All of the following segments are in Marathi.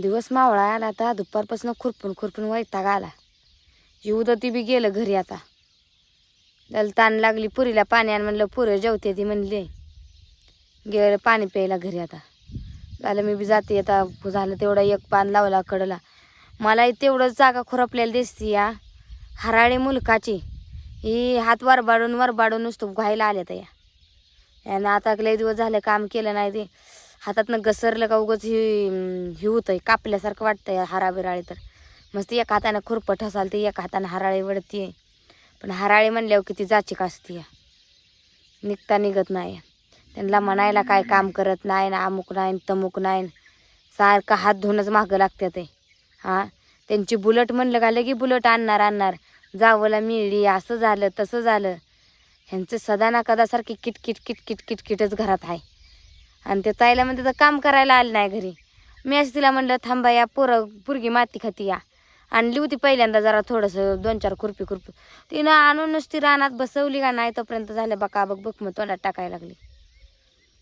दिवस मावळा आला आता दुपारपासून खुरपून खुरपून वैताग आला. येऊ ती बी गेलं घरी आता. त्याला ताण लागली पुरीला पाणी आण म्हणलं पुरं जेवते ती म्हणली. गेलं पाणी प्यायला घरी आता. झालं मी बी जाते आता झालं तेवढा एक पान लावला कडला. मलाही तेवढं जागा खुरपलेली दिसती या. हराळी मुलकाची. ही हात वरबाडून वरबाडून नुसतं घायला आल्या त्या यानं आता लय दिवस झाले काम केलं नाही ते. हातातनं घसरलं का उगच ही हे ही होतंय कापल्यासारखं वाटतंय हरा बिराळी तर. मस्त एका हातानं खुरपट हसालते एका हातानं हराळी वडतीये पण हराळे म्हणल्यावर किती जाचिक असते निघता निघत नाही. त्यांना म्हणायला काय काम करत नाही ना अमुक नाही तमुक नाही सारखा सारखं हात धुवूनच मागं लागते ते. हां? त्यांची बुलट म्हणलं का लगी बुलट आणणार आणणार. जावला मिळली असं झालं तसं झालं. ह्यांचं सदा ना कदासारखी किटकिट किटकिट किटकिटच घरात आहे. आणि त्या ताईला म्हणते तर काम करायला आलं नाही घरी. मी असं तिला म्हणलं थांबा या पोरं पुरगी माती खाती या. आणली होती पहिल्यांदा जरा थोडंसं दोन चार खुरपी खुरपी. तिनं आणून नुसती रानात बसवली का नाही तोपर्यंत झालं बका बघ बघ मग तोंडात टाकायला लागली.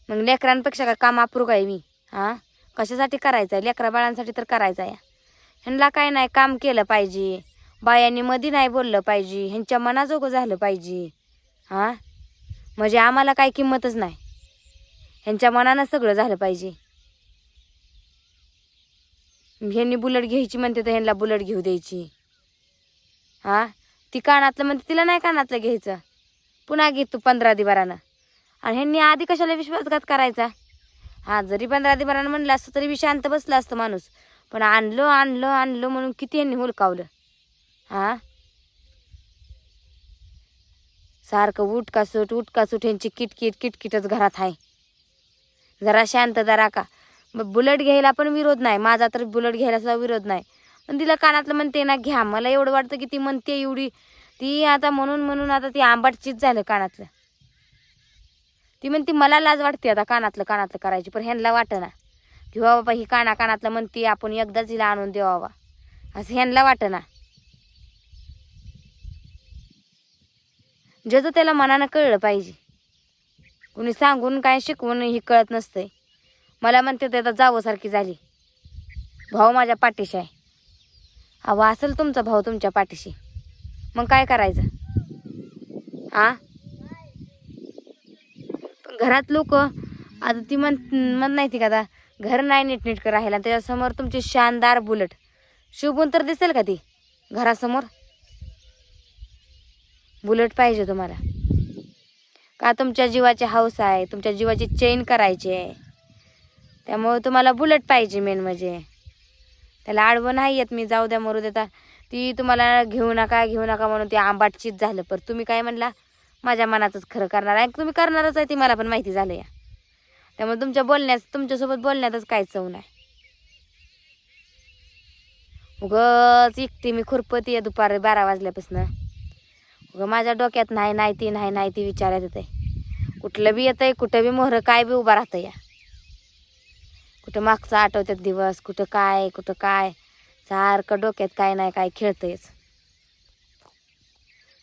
मग लेकरांपेक्षा काय काम अप्रूग आहे मी? हां? कशासाठी करायचं आहे लेकरा बाळांसाठी तर करायचं आहे ह्यांना काय नाही काम केलं पाहिजे. बायांनी मधी नाही बोललं पाहिजे. ह्यांच्या मनाजोगं झालं पाहिजे. हां? म्हणजे आम्हाला काही किंमतच नाही. ह्यांच्या मनानं सगळं झालं पाहिजे. ह्यांनी बुलेट घ्यायची म्हणते तर ह्यांना बुलेट घेऊ द्यायची. हां? ती कानातलं म्हणते तिला नाही कानातलं घ्यायचं. पुन्हा घे तू पंधरा दिवारानं आणि ह्यांनी आधी कशाला विश्वासघात करायचा? हा जरी पंधरा दिवारानं म्हणलं असतं तरी बी शांत बसलं असतं माणूस. पण आणलं आणलं आणलं म्हणून किती ह्यांनी हुलकावलं? हां? सारखं उठका सूट उठका सूट ह्यांची किटकिट किटकिटच घरात आहे. जरा शांत जरा का. बुलेट घ्यायला पण विरोध नाही. माझा तर बुलेट घ्यायला सुद्धा विरोध नाही. पण तिला कानातलं म्हणते ना घ्या. मला एवढं वाटतं की ती म्हणते एवढी. ती आता म्हणून म्हणून आता ती आंबाटचीच झालं कानातलं. ती म्हणते मला लाज वाटते आता कानातलं कानातलं करायची पण ह्यांना वाटेना. की हो बाबा ही काना कानातलं म्हणते आपण एकदाच हिला आणून देवावा असं ह्यांना वाटेना. जसं त्याला मनानं कळलं पाहिजे. कुणी सांगून काय शिकवून ही कळत नसतंय. मला म्हणते ते आता जावंसारखी झाली. भाऊ माझ्या पाठीशी आहे. अहो असेल तुमचा भाऊ तुमच्या पाठीशी. मग काय करायचं? आ? घरात लोक आता ती म्हण म्हण नाही ती का आता घर नाही नीटनीटकं राहिला त्याच्यासमोर तुमची शानदार बुलेट. शिवून तर दिसेल का ती? घरासमोर? बुलेट पाहिजे तुम्हाला. का तुमच्या जीवाची हाऊस आहे तुमच्या जीवाची चेन करायची आहे. त्यामुळं तुम्हाला बुलेट पाहिजे मेन म्हणजे. त्याला आडवं नाही येत मी जाऊ द्या मरू देता. ती तुम्हाला घेऊ नका घेऊ नका म्हणून ती आंबाटचीच झालं. पर तुम्ही काय म्हणला? माझ्या मनातच खरं करणार आहे. तुम्ही करणारच आहे ती मला पण माहिती झालं या. त्यामुळे तुमच्या बोलण्यास तुमच्यासोबत बोलण्यातच काय चव नाही. उगच एकटी मी खुरपती आहे दुपारी बारा वाजल्यापासून. उगं माझ्या डोक्यात नाही नाही ती नाही नाही ती विचारायत येते कुठलं बी येतंय कुठं बी मोहरं काय बी उभा राहतं या. कुठं मागचं आठवतात दिवस कुठं काय कुठं काय सारखं डोक्यात काय नाही काय खेळतंयच.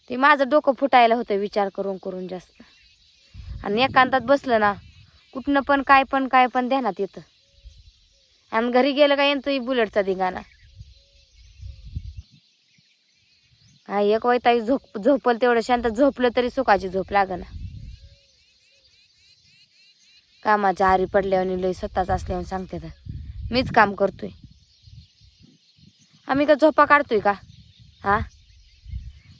ते माझं डोकं फुटायला होतं विचार करून करून जास्त. आणि एकांतात बसलं ना कुठनं पण काय पण काय पण ध्यानात येतं. आणि घरी गेलं का यांचंही बुलेटचा धिंगाणा. काय एक वैताई झोप झोपल तेवढं शांत झोपलं तरी सुखाची झोप लागना. कामाच्या आरी पडल्यावर लई स्वतःच असल्यावर सांगते तर. मीच काम करतोय. आम्ही का झोपा काढतोय का? हा?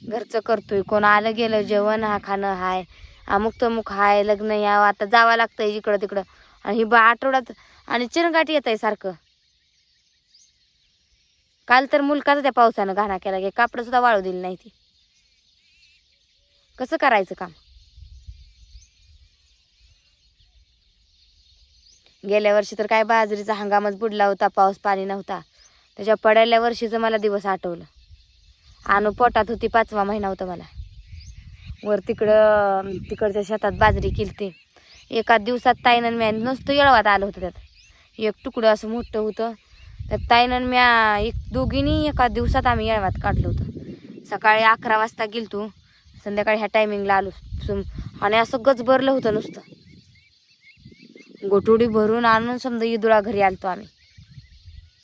घरचं करतोय. कोण आलं गेलं जेवण हा खाणं हाय. अमुक तमुक हाय लग्न यावं आता जावं लागतंय इकडं तिकडं. आणि ही बा आठवड्यात आणि चिरंगाट येत आहे सारखं. काल तर मुलकाचा त्या पावसानं घाणा केला की कापडं सुद्धा वाळू दिली नाही ती. कसं करायचं काम? गेल्या वर्षी तर काय बाजरीचा हंगामच बुडला होता पाऊस पाणी नव्हता. त्याच्या पडल्या वर्षीचं मला दिवस आठवलं. आणू पोटात होती पाचवा महिना होता मला. वर तिकडं तिकडच्या शेतात बाजरी केलती. एका दिवसात ताईनं मॅन नुसतं येळवात आलं होतं त्यात. एक तुकडं असं मोठं होतं तर ताईनं म्या एक दोघींनी एका दिवसात आम्ही येळवात काढलं होतं. सकाळी अकरा वाजता गेलतो. संध्याकाळी ह्या टायमिंगला आलो. सुम- आणि असं गच भरलं होतं नुसतं. गोठोडी भरून आणून समजा इदुळा घरी आलतो आम्ही.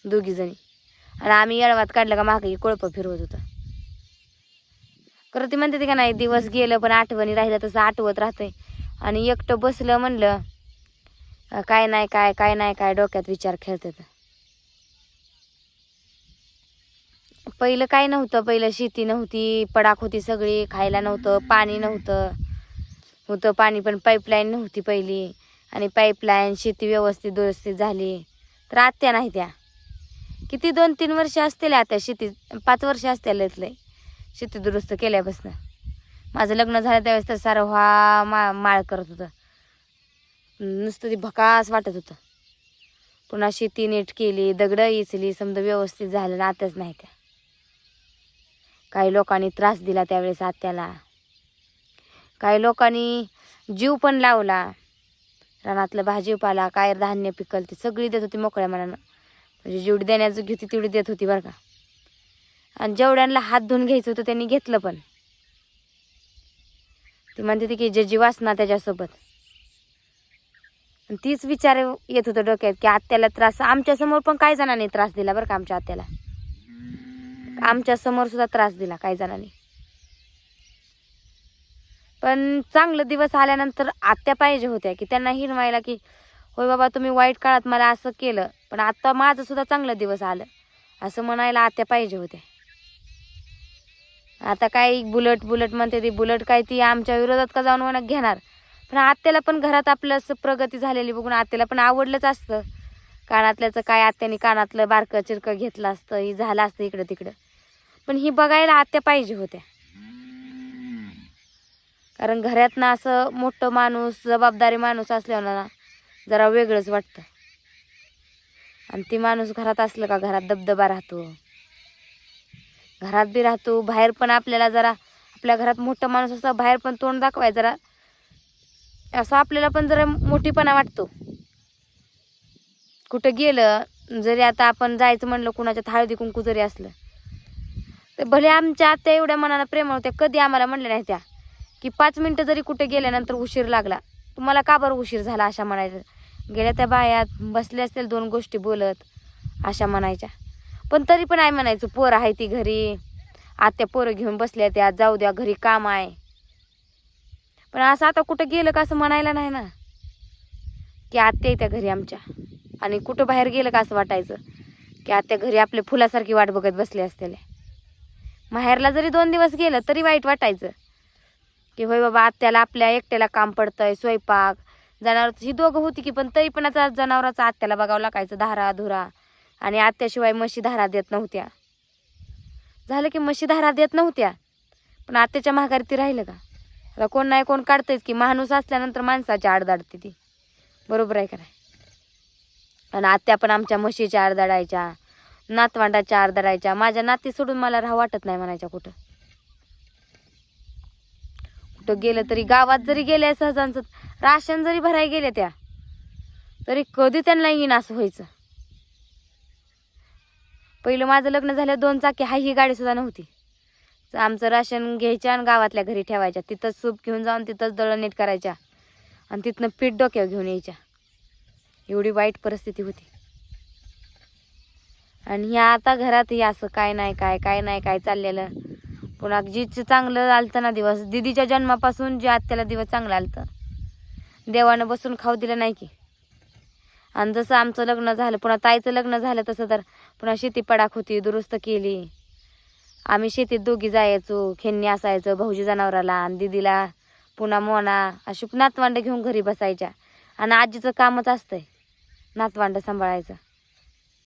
दोघी जणी. आणि आम्ही येळवात काढलं का मागे कोळपं फिरवत होतं. खरं ती म्हणते का नाही दिवस गेलं पण आठवणी राहिलं तसं आठवत राहते आणि एकटं बसलं म्हणलं काय नाही काय काय नाही काय डोक्यात विचार खेळतात. पहिलं काय नव्हतं पहिलं शेती नव्हती पडाक होती सगळी खायला नव्हतं पाणी नव्हतं. होतं पाणी पण पाईपलाईन नव्हती पहिली. आणि पाईपलाईन शेती व्यवस्थित दुरुस्ती झाली. तर आत्या नाही त्या. किती दोन तीन वर्ष असतील आता शेती पाच वर्ष असतील इथले. शेती दुरुस्त केल्यापासून. माझं लग्न झालं त्यावेळेस तर सारं व्हा मा माळ करत होतं. नुसतं ती भकास वाटत होतं. पुन्हा शेती नीट केली दगडं इचली समजा व्यवस्थित झालं ना आताच नाही त्या. काही लोकांनी त्रास दिला त्यावेळेस आत्याला. काही लोकांनी जीव पण लावला. रानातलं भाजीपाला काय धान्य पिकल ती सगळी देत होती मोकळ्या मनानं. म्हणजे जेवढी देण्याचं घेती तेवढी देत होती बरं का. आणि जेवढ्यांना हात धुवून घ्यायचं होतं त्यांनी घेतलं पण. ती म्हणते ती की जे जीव असणार त्याच्यासोबत. आणि तीच विचार येत होतं डोक्यात की आत्याला त्रास. आमच्यासमोर पण काही जणांनी त्रास दिला बरं का आमच्या आत्याला. आमच्यासमोर सुद्धा त्रास दिला काही जणांनी. पण चांगलं दिवस आल्यानंतर आत्या पाहिजे होत्या की त्यांना हिरवायला की होय बाबा तुम्ही वाईट काळात मला असं केलं पण आता माझं सुद्धा चांगलं दिवस आलं. असं म्हणायला आत्या पाहिजे होत्या. आता काय बुलट बुलट म्हणते ती बुलट काय ती आमच्या विरोधात का जाऊन म्हणा घेणार? पण आत्याला पण घरात आपलं असं प्रगती झालेली बघून आत्याला पण आवडलंच असतं. कानातल्याचं काय आत्याने कानातलं बारकं चिरकं घेतलं असतं ही झालं असतं इकडं तिकडं पण ही बघायला आत्या पाहिजे होत्या. कारण घरातनं असं मोठं माणूस जबाबदारी माणूस असल्यानं ना जरा वेगळंच वाटतं. आणि ती माणूस घरात असलं का घरात दबदबा राहतो. घरात बी राहतो बाहेर पण आपल्याला जरा आपल्या घरात मोठं माणूस असा बाहेर पण तोंड दाखवाय जरा असं आपल्याला पण जरा मोठीपणा वाटतो. कुठं गेलं जरी आता आपण जायचं म्हणलं कुणाच्या हळदी कुंकू जरी असलं तर भले आमच्या आत्या एवढ्या मनानं प्रेम होत्या कधी आम्हाला म्हणल्या नाही त्या. की पाच मिनटं जरी कुठे गेल्यानंतर उशीर लागला तुम्हाला का बरं उशीर झाला अशा म्हणायचं? गेल्या त्या बायात बसल्या असतील दोन गोष्टी बोलत अशा म्हणायच्या. पण तरी पण आहे म्हणायचं पोरं आहे ती घरी. आत्या पोरं घेऊन बसल्या त्या जाऊ द्या घरी काम आहे. पण असं आता कुठं गेलं का असं म्हणायला नाही ना? की आत्या त्या घरी आमच्या. आणि कुठं बाहेर गेलं का असं वाटायचं? की आत्या घरी आपल्या फुलासारखी वाट बघत बसले असतेले माहेरला जरी दोन दिवस गेलं तरी वाईट वाटायचं. की होय बाबा आत्याला आपल्या एकट्याला काम पडतंय स्वयंपाक जनावर ही दोघं होती की पण तरी पण आता जनावराचा आत्याला बघावं लागायचं धारा धुरा. आणि आत्याशिवाय म्हशी धारा देत नव्हत्या. झालं की म्हशी धारा देत नव्हत्या. पण आत्याच्या माघारी ती राहिलं का? आता कोण नाही कोण काढतेच की माणूस असल्यानंतर माणसाची आडदाडते ती. बरोबर आहे का नाही? आणि आत्या पण आमच्या म्हशीच्या आडदाडायच्या. नातवांडाच्या आरदरायच्या. माझ्या नाती सोडून मला राहा वाटत नाही म्हणायच्या कुठं. कुठं गेलं तरी गावात जरी गेल्या सहजांचं राशन जरी भरायला गेल्या त्या तरी कधी त्यांना येईन असं व्हायचं. पहिलं माझं लग्न झालं दोन चाकी हाय ही गाडी सुद्धा नव्हती. आमचं राशन घ्यायच्या आणि गावातल्या घरी ठेवायच्या. तिथंच सूप घेऊन जाऊन तिथंच दळण नीट करायच्या. आणि तिथनं पीठ डोक्यावर घेऊन यायच्या. एवढी वाईट परिस्थिती होती. आणि ह्या आता घरात हे असं काय नाही काय काय नाही काय चाललेलं. पुन्हा जीचं चांगलं आलतं ना दिवस दिदीच्या जन्मापासून जे आत्याला दिवस चांगलं आलतं. देवानं बसून खाऊ दिलं नाही की. आणि जसं आमचं लग्न झालं पुन्हा ताईचं लग्न झालं तसं तर पुन्हा शेती पडाक होती दुरुस्त केली. आम्ही शेतीत दोघी जायचो खेळणी असायचं भाऊजी जनावराला आणि दिदीला पुन्हा मोना अशी नातवांडं घेऊन घरी बसायच्या. आणि आजीचं कामच असतंय नातवांडं सांभाळायचं.